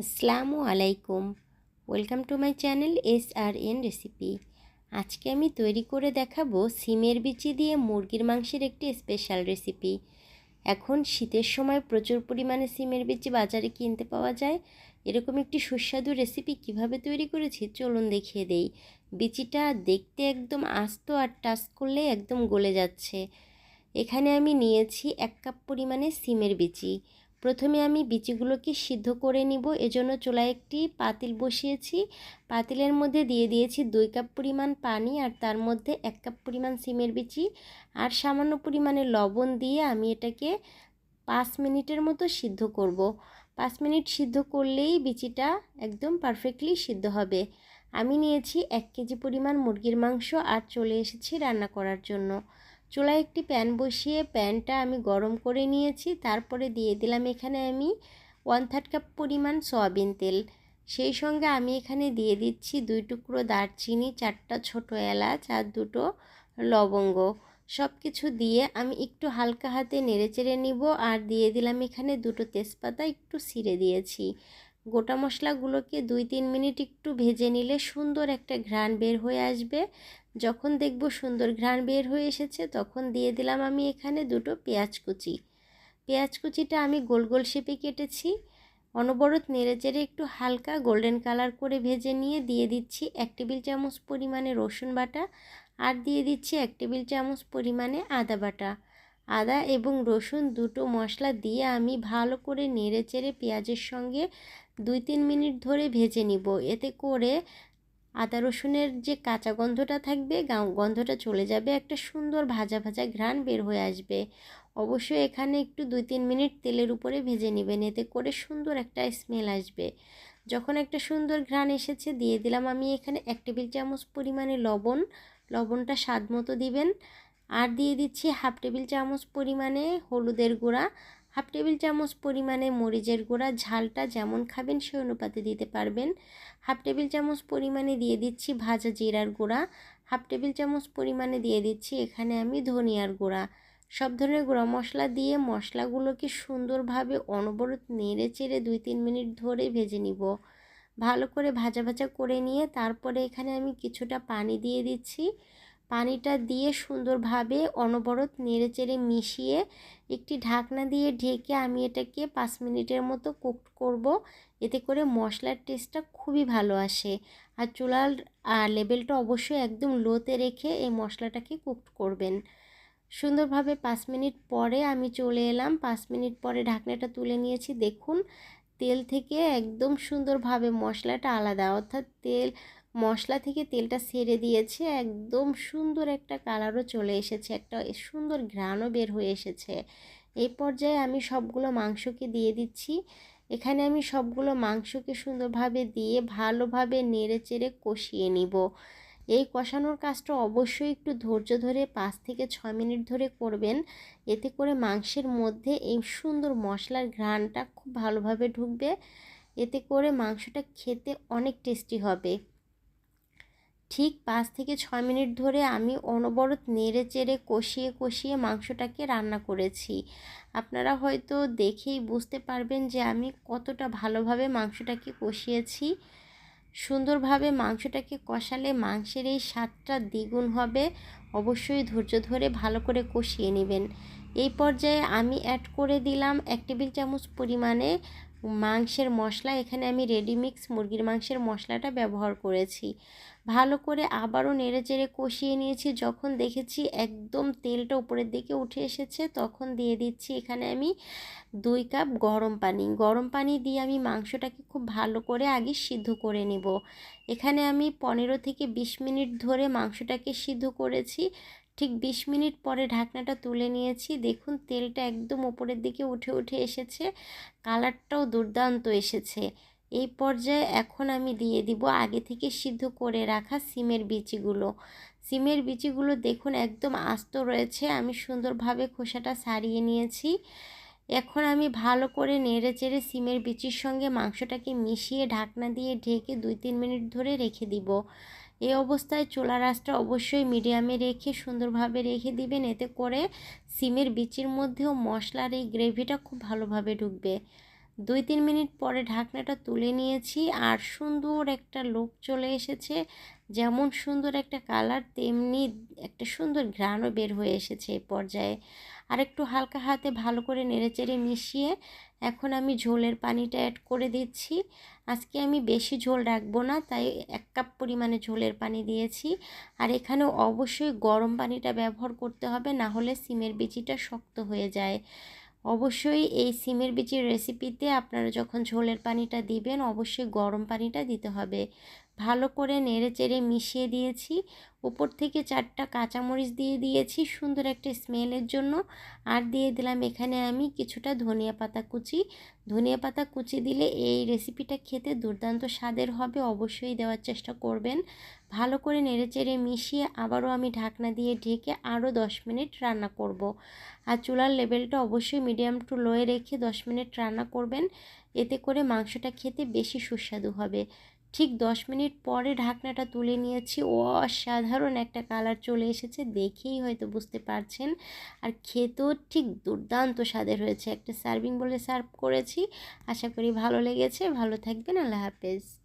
আসসালামু আলাইকুম। Welcome to my channel S R N recipe. আজকে আমি তৈরি করে দেখাবো সিমের বিচি দিয়ে মুরগির মাংসের একটি স্পেশাল রেসিপি। এখন শীতের সময় প্রচুর পরিমাণে সিমের বিচি বাজারে কিনতে পাওয়া যায়। এরকম একটি সুস্বাদু রেসিপি কীভাবে তৈরি করেছি চলুন দেখিয়ে দেই। বিচিটা দেখতে একদম আস্ত আর টাচ করলে একদম গলে যাচ্ছে। এখানে আমি নিয়েছি এক কাপ পরিমাণে সিমের বিচি। প্রথমে আমি বিচিগুলোকে সিদ্ধ করে নিব। এজন্য চুলায় একটি পাতিল বসিয়েছি। পাতিলের মধ্যে দিয়ে দিয়েছি দুই কাপ পরিমাণ পানি আর তার মধ্যে এক কাপ পরিমাণ সিমের বিচি। আর সামান্য পরিমাণে লবণ দিয়ে আমি এটাকে পাঁচ মিনিটের মতো সিদ্ধ করব। পাঁচ মিনিট সিদ্ধ করলেই বিচিটা একদম পারফেক্টলি সিদ্ধ হবে। আমি নিয়েছি এক কেজি পরিমাণ মুরগির মাংস আর চলে এসেছি রান্না করার জন্য। চুলায় একটি প্যান বসিয়ে প্যানটা আমি গরম করে নিয়েছি। তারপরে দিয়ে দিলাম এখানে আমি ওয়ান থার্ড কাপ পরিমাণ সয়াবিন তেল। সেই সঙ্গে আমি এখানে দিয়ে দিচ্ছি দুই টুকরো দারচিনি, চারটা ছোট এলাচ আর দুটো লবঙ্গ। সব কিছু দিয়ে আমি একটু হালকা হাতে নেড়েচেড়ে নিব আর দিয়ে দিলাম এখানে দুটো তেজপাতা একটু ছিঁড়ে দিয়েছি। গোটা মশলাগুলোকে দুই তিন মিনিট একটু ভেজে নিলে সুন্দর একটা ঘ্রাণ বের হয়ে আসবে। যখন দেখব সুন্দর ঘ্রাণ বের হয়ে এসেছে, তখন দিয়ে দিলাম আমি এখানে দুটো পেঁয়াজ কুচি। পেঁয়াজ কুচিটা আমি গোল গোল শেপে কেটেছি। অনবরত নেড়েচেড়ে একটু হালকা গোল্ডেন কালার করে ভেজে নিয়ে দিয়ে দিচ্ছি এক টেবিল চামচ পরিমাণে রসুন বাটা আর দিয়ে দিচ্ছি এক টেবিল চামচ পরিমাণে আদা বাটা। আদা এবং রসুন দুটো মশলা দিয়ে আমি ভালো করে নেড়ে চেড়ে পেঁয়াজের সঙ্গে দুই তিন মিনিট ধরে ভেজে নিব। এতে করে আদা রসুনের যে কাঁচা গন্ধটা থাকবে গন্ধটা চলে যাবে, একটা সুন্দর ভাজা ভাজা ঘ্রাণ বের হয়ে আসবে। অবশ্যই এখানে একটু দুই তিন মিনিট তেলের উপরে ভেজে নেবেন, এতে করে সুন্দর একটা স্মেল আসবে। যখন একটা সুন্দর ঘ্রাণ এসেছে, দিয়ে দিলাম আমি এখানে এক টেবিল চামচ পরিমাণে লবণ। লবণটা স্বাদ মতো দিবেন। আর দিয়ে দিচ্ছি হাফ টেবিল চামচ পরিমাণে হলুদের গুঁড়া। হাফ টেবিল চামচ পরিমাণে মরিচের গুঁড়া, ঝালটা যেমন খাবেন সে অনুপাতে দিতে পারবেন। হাফ টেবিল চামচ পরিমাণে দিয়ে দিচ্ছি ভাজা জিরার গুঁড়া। হাফ টেবিল চামচ পরিমাণে দিয়ে দিচ্ছি এখানে আমি ধনিয়ার গুঁড়া। সব ধরনের গুঁড়া মশলা দিয়ে মশলাগুলোকে সুন্দরভাবে অনবরত নেড়ে চেড়ে দুই তিন মিনিট ধরে ভেজে নিব। ভালো করে ভাজা ভাজা করে নিয়ে তারপরে এখানে আমি কিছুটা পানি দিয়ে দিচ্ছি। পানিটা দিয়ে সুন্দরভাবে অনবরত নেড়েচেড়ে মিশিয়ে একটি ঢাকনা দিয়ে ঢেকে আমি এটাকে পাঁচ মিনিটের মতো কুক করব। এতে করে মশলার টেস্টটা খুবই ভালো আসে। আর চুলার লেভেলটা অবশ্যই একদম লোতে রেখে এই মশলাটাকে কুক করবেন। সুন্দরভাবে পাঁচ মিনিট পরে আমি চলে এলাম। পাঁচ মিনিট পরে ঢাকনাটা তুলে নিয়েছি। দেখুন, তেল থেকে একদম সুন্দরভাবে মশলাটা আলাদা। অর্থাৎ তেল মশলা থেকে তেলটা ছেড়ে দিয়েছে, একদম সুন্দর একটা কালারও চলে এসেছে, একটা সুন্দর ঘ্রাণও বের হয়ে এসেছে। এই পর্যায়ে আমি সবগুলো মাংসকে দিয়ে দিচ্ছি। এখানে আমি সবগুলো মাংসকে সুন্দরভাবে দিয়ে ভালোভাবে নেড়ে চেড়ে কষিয়ে নিব। এই কষানোর কাজটা অবশ্যই একটু ধৈর্য ধরে পাঁচ থেকে ছয় মিনিট ধরে করবেন। এতে করে মাংসের মধ্যে এই সুন্দর মশলার ঘ্রাণটা খুব ভালোভাবে ঢুকবে। এতে করে মাংসটা খেতে অনেক টেস্টি হবে। ঠিক পাঁচ থেকে ছয় মিনিট ধরে আমি অনবরত নেড়ে চেড়ে কষিয়ে কষিয়ে মাংসটাকে রান্না করেছি। আপনারা হয়তো দেখেই বুঝতে পারবেন যে আমি কতটা ভালোভাবে মাংসটাকে কষিয়েছি। সুন্দরভাবে মাংসটাকে কষালে মাংসের এই স্বাদটা দ্বিগুণ হবে। অবশ্যই ধৈর্য ধরে ভালো করে কষিয়ে নেবেন। এই পর্যায়ে আমি অ্যাড করে দিলাম এক টেবিল চামচ পরিমাণে মাংসের মশলা। এখানে আমি রেডিমিক্স মুরগির মাংসের মশলাটা ব্যবহার করেছি। ভালো করে আবারও নেড়ে চেড়ে কষিয়ে নিয়েছি। যখন দেখেছি একদম তেলটা উপরের দিকে উঠে এসেছে, তখন দিয়ে দিচ্ছি এখানে আমি দুই কাপ গরম পানি। গরম পানি দিয়ে আমি মাংসটাকে খুব ভালো করে আগে সিদ্ধ করে নেব। এখানে আমি পনেরো থেকে বিশ মিনিট ধরে মাংসটাকে সিদ্ধ করেছি। ঠিক বিশ মিনিট পরে ঢাকনাটা তুলে নিয়েছি। দেখুন তেলটা একদম ওপরের দিকে উঠে উঠে এসেছে। কালারটাও দুর্দান্ত এসেছে। এই পর্যায়ে এখন আমি দিয়ে দিব আগে থেকে সিদ্ধ করে রাখা সিমের বিচিগুলো সিমের বিচিগুলো দেখুন একদম আস্ত রয়েছে, আমি সুন্দরভাবে খোসাটা সারিয়ে নিয়েছি। এখন আমি ভালো করে নেড়ে চেড়ে সিমের বিচির সঙ্গে মাংসটাকে মিশিয়ে ঢাকনা দিয়ে ঢেকে দুই তিন মিনিট ধরে রেখে দিব। এই অবস্থায় চোলা রাসটা অবশ্যই মিডিয়ামে রেখে সুন্দরভাবে রেখে দিবেন, এতে করে সিমের বিচির মধ্যেও মশলার এই গ্রেভিটা খুব ভালোভাবে ঢুকবে। দুই তিন মিনিট পরে ঢাকনাটা তুলে নিয়েছি আর সুন্দর একটা লোক চলে এসেছে। যেমন সুন্দর একটা কালার, তেমনি একটা সুন্দর ঘ্রাণও বের হয়ে এসেছে এই পর্যায়ে। আর একটু হালকা হাতে ভালো করে নেড়েচেড়ে মিশিয়ে এখন আমি ঝোলের পানিটা অ্যাড করে দিচ্ছি। আজকে আমি বেশি ঝোল রাখব না, তাই এক কাপ পরিমাণে ঝোলের পানি দিয়েছি। আর এখানে অবশ্যই গরম পানিটা ব্যবহার করতে হবে, না হলে সিমের বিচিটা শক্ত হয়ে যায়। অবশ্যই এই সিমের বিচির রেসিপিতে আপনারা যখন ঝোলের পানিটা দিবেন, অবশ্যই গরম পানিটা দিতে হবে। ভালো করে নেড়ে চেড়ে মিশিয়ে দিয়েছি। উপর থেকে চারটা কাঁচামরিচ দিয়ে দিয়েছি সুন্দর একটা স্মেলের জন্য। আর দিয়ে দিলাম এখানে আমি কিছুটা ধনিয়া পাতা কুচি। ধনিয়া পাতা কুচি দিলে এই রেসিপিটা খেতে দুর্দান্ত স্বাদের হবে, অবশ্যই দেওয়ার চেষ্টা করবেন। ভালো করে নেড়েচেড়ে মিশিয়ে আবারও আমি ঢাকনা দিয়ে ঢেকে আরও দশ মিনিট রান্না করব। আর চুলার লেভেলটা অবশ্যই মিডিয়াম টু লোয়ে রেখে দশ মিনিট রান্না করবেন। এতে করে মাংসটা খেতে বেশি সুস্বাদু হবে। ঠিক দশ মিনিট পরে ঢাকনাটা তুলে নিয়েছি। অসাধারণ একটা কালার চলে এসেছে, দেখেই হয়তো বুঝতে পারছেন। আর খেতেও ঠিক দুর্দান্ত স্বাদের হয়েছে। একটা সার্ভিং বলে সার্ভ করেছি। আশা করি ভালো লেগেছে। ভালো থাকবেন। আল্লাহ হাফেজ।